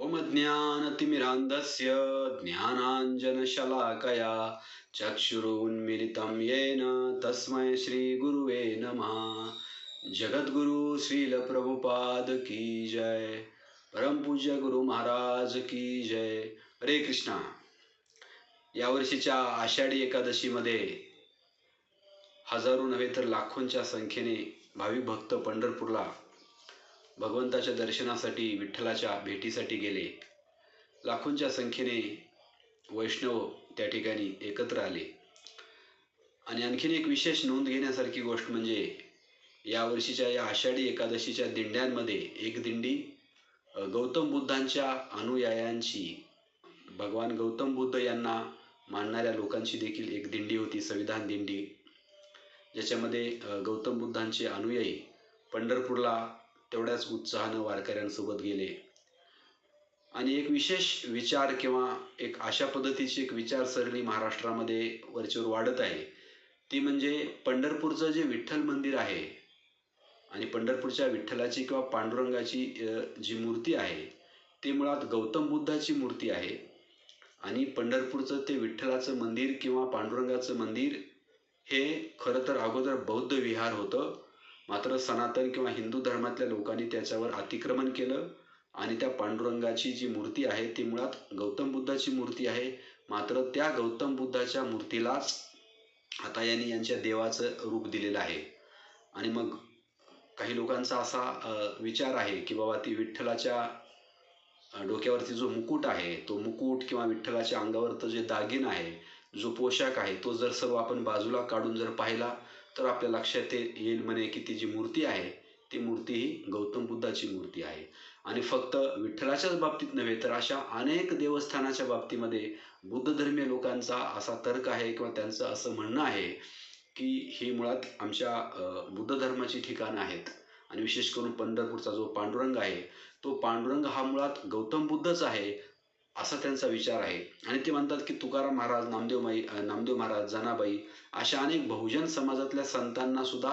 ॐ ज्ञानतिमिरान्धस्य ज्ञानाञ्जनशलाकया चक्षुरुन्मिलितं येन तस्मै श्रीगुरुवे नमः। जगद्गुरु श्रीलप्रभुपाद की जय। परमपूज्य गुरु महाराज की जय। हरे कृष्णा। यावर्षीच्या आषाढी एकादशीमध्ये हजारो नव्हे तर लाखोंच्या संख्येने भाविक भक्त पंढरपूरला भगवंताच्या दर्शनासाठी विठ्ठलाच्या भेटीसाठी गेले. लाखोंच्या संख्येने वैष्णव त्या ठिकाणी एकत्र आले. आणि आणखीन एक विशेष नोंद घेण्यासारखी गोष्ट म्हणजे यावर्षीच्या या आषाढी एकादशीच्या दिंड्यांमध्ये एक दिंडी गौतम बुद्धांच्या अनुयायांची भगवान गौतम बुद्ध यांना मानणाऱ्या लोकांची देखील एक दिंडी होती संविधान दिंडी. ज्याच्यामध्ये गौतम बुद्धांचे अनुयायी पंढरपूरला तेवढ्याच उत्साहानं वारकऱ्यांसोबत गेले. आणि एक विशेष विचार किंवा एक अशा पद्धतीची एक विचारसरणी महाराष्ट्रामध्ये वरचेवर वाढत आहे. ती म्हणजे पंढरपूरचं जे विठ्ठल मंदिर आहे आणि पंढरपूरच्या विठ्ठलाची किंवा पांडुरंगाची जी मूर्ती आहे ती मुळात गौतम बुद्धाची मूर्ती आहे. आणि पंढरपूरचं ते विठ्ठलाचं मंदिर किंवा पांडुरंगाचं मंदिर हे खरं तर अगोदर बौद्ध विहार होतं. मात्र सनातन किंवा हिंदू धर्मातल्या लोकांनी त्याच्यावर अतिक्रमण केलं आणि त्या पांडुरंगाची जी मूर्ती आहे ती मुळात गौतम बुद्धाची मूर्ती आहे. मात्र त्या गौतम बुद्धाच्या मूर्तीलाच आता यांनी यांच्या देवाचं रूप दिलेलं आहे. आणि मग काही लोकांचा असा विचार आहे की बाबा ती विठ्ठलाच्या डोक्यावरती जो मुकुट आहे तो मुकुट किंवा विठ्ठलाच्या अंगावरचं जे दागिन आहे जो पोशाख आहे तो जर सर्व आपण बाजूला काढून जर पाहिला तर आपल्या लक्षात येईल म्हणे की ती जी मूर्ती आहे ती मूर्ती ही गौतम बुद्धाची मूर्ती आहे. आणि फक्त विठ्ठलाच्याच बाबतीत नव्हे तर अशा अनेक देवस्थानाच्या बाबतीमध्ये बुद्ध धर्मीय लोकांचा असा तर्क आहे किंवा त्यांचं असं म्हणणं आहे की ही मुळात आमच्या बुद्ध धर्माची ठिकाणं आहेत. आणि विशेष करून पंढरपूरचा जो पांडुरंग आहे तो पांडुरंग हा मुळात गौतम बुद्धच आहे. असा त्यांचा विचार आहे. आणि ते म्हणतात की तुकाराम महाराज नामदेव माई नामदेव महाराज जनाबाई अशा अनेक बहुजन समाजातल्या संतांना सुद्धा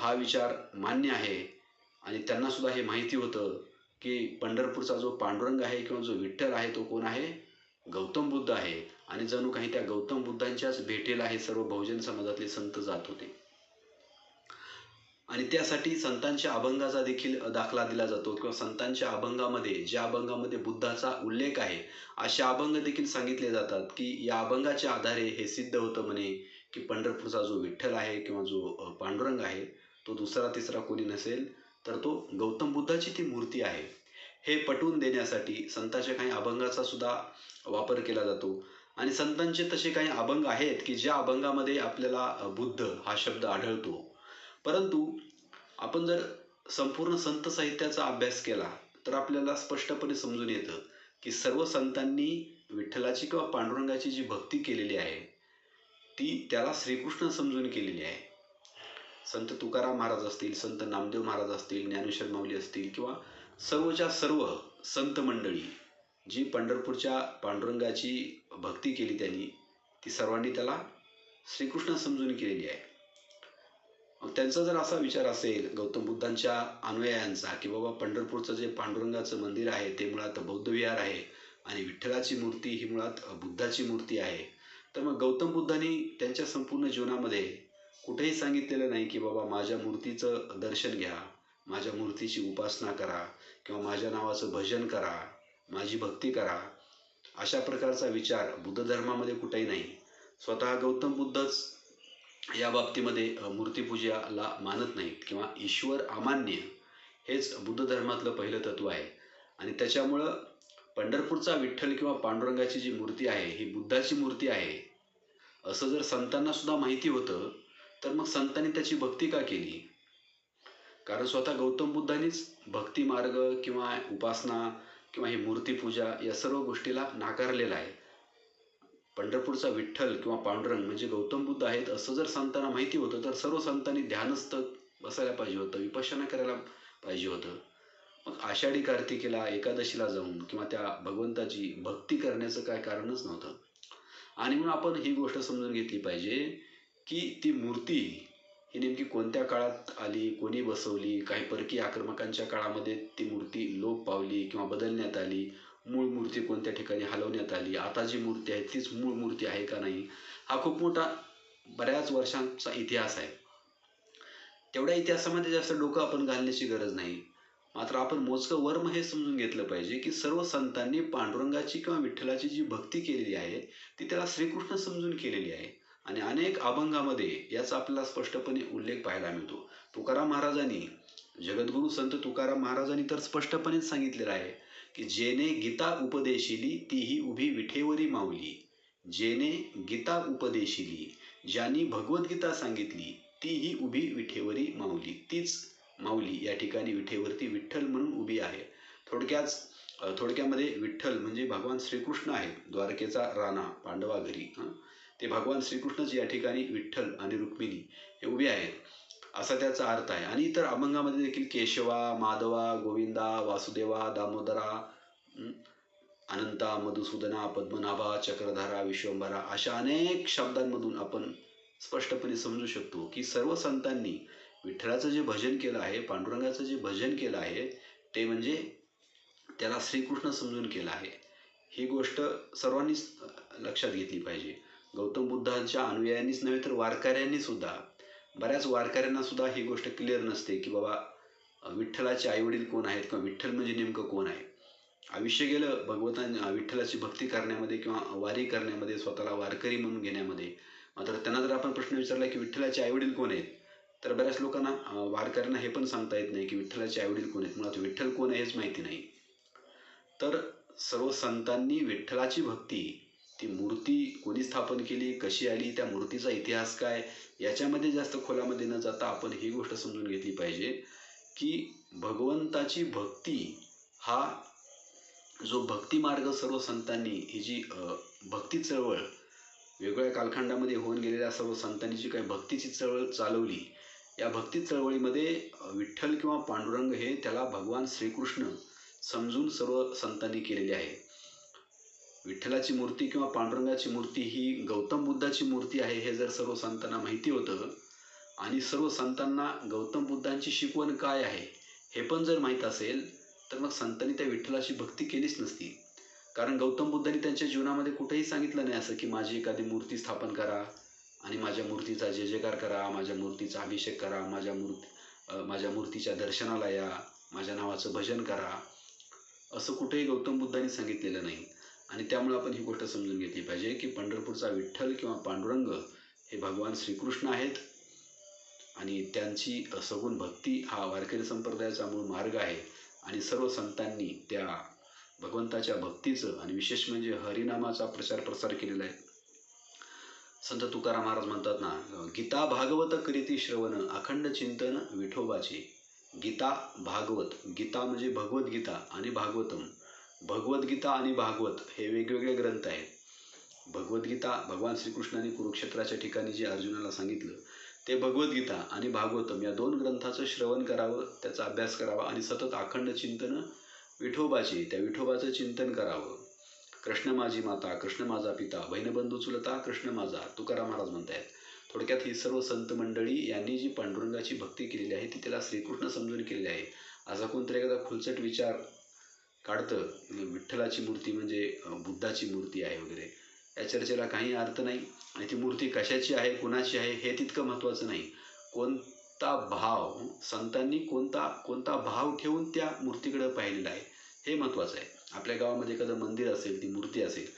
हा विचार मान्य आहे. आणि त्यांना सुद्धा हे माहिती होतं की पंढरपूरचा जो पांडुरंग आहे किंवा जो विठ्ठल आहे तो कोण आहे? गौतम बुद्ध आहे. आणि जणू काही त्या गौतम बुद्धांच्याच भेटेला हे सर्व बहुजन समाजातले संत जात होते. आणि त्यासाठी संतांच्या अभंगाचा देखील दाखला दिला जातो किंवा संतांच्या अभंगामध्ये ज्या अभंगामध्ये बुद्धाचा उल्लेख आहे असे अभंग देखील सांगितले जातात की या अभंगाच्या आधारे हे सिद्ध होतं म्हणे की पंढरपूरचा जो विठ्ठल आहे किंवा जो पांडुरंग आहे तो दुसरा तिसरा कोणी नसेल तर तो गौतम बुद्धाची ती मूर्ती आहे. हे पटवून देण्यासाठी संतांच्या काही अभंगाचा सुद्धा वापर केला जातो. आणि संतांचे तसे काही अभंग आहेत की ज्या अभंगामध्ये आपल्याला बुद्ध हा शब्द आढळतो. परंतु आपण जर संपूर्ण संत साहित्याचा अभ्यास केला तर आपल्याला स्पष्टपणे समजून येतं की सर्व संतांनी विठ्ठलाची किंवा पांडुरंगाची जी भक्ती केलेली आहे ती त्याला श्रीकृष्ण समजून केलेली आहे. संत तुकाराम महाराज असतील संत नामदेव महाराज असतील ज्ञानेश्वर माऊली असतील किंवा सर्वच्या सर्व संत मंडळी जी पंढरपूरच्या पांडुरंगाची भक्ती केली त्यांनी ती सर्वांनी त्याला श्रीकृष्ण समजून केलेली आहे. त्यांचा जर असा विचार असेल गौतम बुद्धांच्या अनुयायांचा की बाबा पंढरपूरचं जे पांडुरंगाचं मंदिर आहे ते मुळात बौद्ध विहार आहे आणि विठ्ठलाची मूर्ती ही मुळात बुद्धाची मूर्ती आहे तर मग गौतम बुद्धांनी त्यांच्या संपूर्ण जीवनामध्ये कुठेही सांगितलेलं नाही की बाबा माझ्या मूर्तीचं दर्शन घ्या माझ्या मूर्तीची उपासना करा किंवा माझ्या नावाचं भजन करा माझी भक्ती करा अशा प्रकारचा विचार बुद्ध धर्मामध्ये कुठेही नाही. स्वतः गौतम बुद्धच या बाबतीमध्ये मूर्तीपूजाला मानत नाहीत किंवा ईश्वर अमान्य हेच बुद्ध धर्मातलं पहिलं तत्व आहे. आणि त्याच्यामुळं पंढरपूरचा विठ्ठल किंवा पांडुरंगाची जी मूर्ती आहे ही बुद्धाची मूर्ती आहे. असं जर संतांना सुद्धा माहिती होतं तर मग संतांनी त्याची भक्ती का केली? कारण स्वतः गौतम बुद्धांनीच भक्ती मार्ग किंवा उपासना किंवा ही मूर्तीपूजा या सर्व गोष्टीला नाकारलेला आहे. पंढरपूरचा विठ्ठल किंवा पांडुरंग म्हणजे गौतम बुद्ध आहेत असं जर संतांना माहिती होतं तर सर्व संतांनी ध्यानस्थ बसायला पाहिजे होतं विपश्यना करायला पाहिजे होतं. मग आषाढी कार्तिकेला एकादशीला जाऊन किंवा त्या भगवंताची भक्ती करण्याचं काय कारणच नव्हतं. आणि म्हणून आपण ही गोष्ट समजून घेतली पाहिजे की ती मूर्ती ही नेमकी कोणत्या काळात आली कोणी बसवली काही परकीय आक्रमकांच्या काळामध्ये ती मूर्ती लोप पावली किंवा बदलण्यात आली मूर्ती कोणत्या ठिकाणी हलवण्यात आली आता जी मूर्ती आहे तीच मूळ मूर्ती आहे का नाही हा खूप मोठा बऱ्याच वर्षांचा इतिहास आहे. तेवढ्या इतिहासामध्ये जास्त डोकं आपण घालण्याची गरज नाही. मात्र आपण मोजकं वर्म हे समजून घेतलं पाहिजे की सर्व संतांनी पांडुरंगाची किंवा विठ्ठलाची जी भक्ती केलेली आहे ती त्याला श्रीकृष्ण समजून केलेली आहे. आणि अनेक अभंगामध्ये याचा आपल्याला स्पष्टपणे उल्लेख पाहायला मिळतो. तुकाराम महाराजांनी जगद्गुरू संत तुकाराम महाराजांनी तर स्पष्टपणेच सांगितलेलं आहे की जेने गीता उपदेशिली तीही उभी विठेवरी माऊली. जेने गीता उपदेशिली ज्यांनी भगवद्गीता सांगितली तीही उभी विठेवरी माऊली. तीच माऊली या ठिकाणी विठेवरती विठ्ठल म्हणून उभी आहे. थोडक्यात थोडक्यामध्ये विठ्ठल म्हणजे भगवान श्रीकृष्ण आहे द्वारकेचा राणा पांडवा घरी ते भगवान श्रीकृष्णच या ठिकाणी विठ्ठल आणि रुक्मिणी हे उभे आहेत. असा त्याचा अर्थ आहे. आणि इतर अभंगामध्ये देखील केशवा माधवा गोविंदा वासुदेवा दामोदरा अनंता मधुसूदना पद्मनाभा चक्रधारा विश्वंभरा अशा अनेक शब्दांमधून आपण स्पष्टपणे समजू शकतो की सर्व संतांनी विठ्ठलाचं जे भजन केलं आहे पांडुरंगाचं जे भजन केलं आहे ते म्हणजे त्याला श्रीकृष्ण समजून केलं आहे. ही गोष्ट सर्वांनीच लक्षात घेतली पाहिजे. गौतम बुद्धांच्या अनुयायांनीच नव्हे तर वारकऱ्यांनी सुद्धा बऱ्याच वारकऱ्यांना सुद्धा ही गोष्ट क्लिअर नसते की बाबा विठ्ठलाचे आईवडील कोण आहेत किंवा विठ्ठल म्हणजे नेमकं कोण आहे? आयुष्य गेलं भगवतां विठ्ठलाची भक्ती करण्यामध्ये किंवा वारी करण्यामध्ये स्वतःला वारकरी म्हणून घेण्यामध्ये. मात्र त्यांना जर आपण प्रश्न विचारला की विठ्ठलाचे आईवडील कोण आहेत? तर बऱ्याच लोकांना वारकऱ्यांना हे पण सांगता येत नाही की विठ्ठलाचे आईवडील कोण आहेत. मुळात विठ्ठल कोण आहे हेच माहिती नाही. तर सर्व संतांनी विठ्ठलाची भक्ती ती मूर्ती कोणी स्थापन केली कशी आली त्या मूर्तीचा इतिहास काय याच्यामध्ये जास्त खोलामध्ये न जाता आपण ही गोष्ट समजून घेतली पाहिजे की भगवंताची भक्ती हा जो भक्ती मार्ग सर्व संतांनी ही जी भक्ती चळवळ वेगवेगळ्या कालखंडामध्ये होऊन गेलेल्या सर्व संतांनी जी काही भक्तीची चळवळ चालवली या भक्ती चळवळीमध्ये विठ्ठल किंवा पांडुरंग हे त्याला भगवान श्रीकृष्ण समजून सर्व संतांनी केलेले आहे. विठ्ठलाची मूर्ती किंवा पांडुरंगाची मूर्ती ही गौतम बुद्धाची मूर्ती आहे हे जर सर्व संतांना माहिती होतं. आणि सर्व संतांना गौतम बुद्धांची शिकवण काय आहे हे पण जर माहीत असेल तर मग संतांनी त्या विठ्ठलाची भक्ती केलीच नसती. कारण गौतम बुद्धांनी त्यांच्या जीवनामध्ये कुठेही सांगितलं नाही असं की माझी एखादी मूर्ती स्थापन करा आणि माझ्या मूर्तीचा जय जयकार करा माझ्या मूर्तीचा अभिषेक करा माझ्या मूर्ती माझ्या मूर्तीच्या दर्शनाला या माझ्या नावाचं भजन करा असं कुठेही गौतम बुद्धांनी सांगितलेलं नाही. आणि त्यामुळे आपण ही गोष्ट समजून घेतली पाहिजे की पंढरपूरचा विठ्ठल किंवा पांडुरंग हे भगवान श्रीकृष्ण आहेत. आणि त्यांची सगुण भक्ती हा वारकरी संप्रदायाचा मूळ मार्ग आहे. आणि सर्व संतांनी त्या भगवंताच्या भक्तीचं आणि विशेष म्हणजे हरिनामाचा प्रचार प्रसार केलेला आहे. संत तुकाराम महाराज म्हणतात ना गीता भागवत करीती श्रवण अखंड चिंतन विठोबाचे. गीता भागवत गीता म्हणजे भगवद्गीता आणि भागवतम. भगवद्गीता आणि भागवत हे वेगवेगळे ग्रंथ आहेत. भगवद्गीता भगवान श्रीकृष्णाने कुरुक्षेत्राच्या ठिकाणी जे अर्जुनाला सांगितलं ते भगवद्गीता आणि भागवतम या दोन ग्रंथाचं श्रवण करावं त्याचा अभ्यास करावा आणि सतत अखंड चिंतन विठोबाचे त्या विठोबाचं चिंतन करावं. कृष्ण माझी माता कृष्ण माझा पिता बहिणबंधू चुलता कृष्ण माझा तुकाराम महाराज म्हणतायत. थोडक्यात ही सर्व संत मंडळी यांनी जी पांडुरंगाची भक्ती केलेली आहे ती त्याला श्रीकृष्ण समजून केलेली आहे. असा कोणतरी एखादा खुलचट विचार काढतं. म्हणजे विठ्ठलाची मूर्ती म्हणजे बुद्धाची मूर्ती आहे वगैरे. या चर्चेला काही अर्थ नाही. आणि ती मूर्ती कशाची आहे कोणाची आहे हे तितकं महत्त्वाचं नाही. कोणता भाव संतांनी कोणता कोणता भाव ठेवून त्या मूर्तीकडे पाहिलेला आहे हे महत्त्वाचं आहे. आपल्या गावामध्ये एखादं मंदिर असेल ती मूर्ती असेल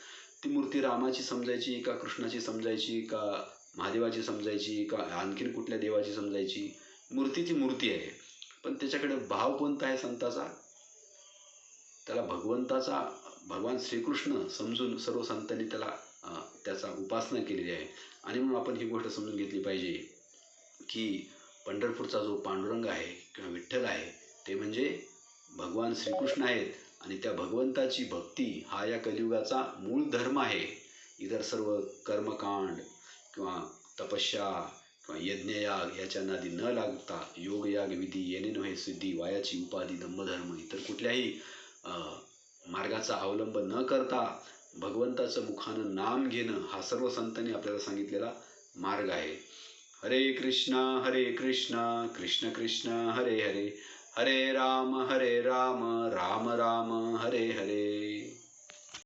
ती मूर्ती रामाची समजायची का कृष्णाची समजायची का महादेवाची समजायची का आणखीन कुठल्या देवाची समजायची? मूर्ती ती मूर्ती आहे. पण त्याच्याकडे भाव कोणता आहे संताचा? त्याला भगवंताचा भगवान श्रीकृष्ण समजून सर्व संतांनी त्याला त्याचा उपासना केलेली आहे. आणि म्हणून आपण ही गोष्ट समजून घेतली पाहिजे की पंढरपूरचा जो पांडुरंग आहे किंवा विठ्ठल आहे ते म्हणजे भगवान श्रीकृष्ण आहेत आणि त्या भगवंताची भक्ती हा या कलियुगाचा मूळ धर्म आहे. इतर सर्व कर्मकांड किंवा तपस्या किंवा यज्ञयाग याच्या नादी न लागता योगयाग विधी येणे नव्हे सिद्धी वायाची उपाधी दंभधर्म इतर कुठल्याही मार्गाचा अवलंब न करता भगवंताचं मुखानं नाम घेणं हा सर्व संतांनी आपल्याला सांगितलेला मार्ग आहे. हरे कृष्णा हरे कृष्णा कृष्ण कृष्ण हरे हरे. हरे राम हरे राम राम राम हरे हरे.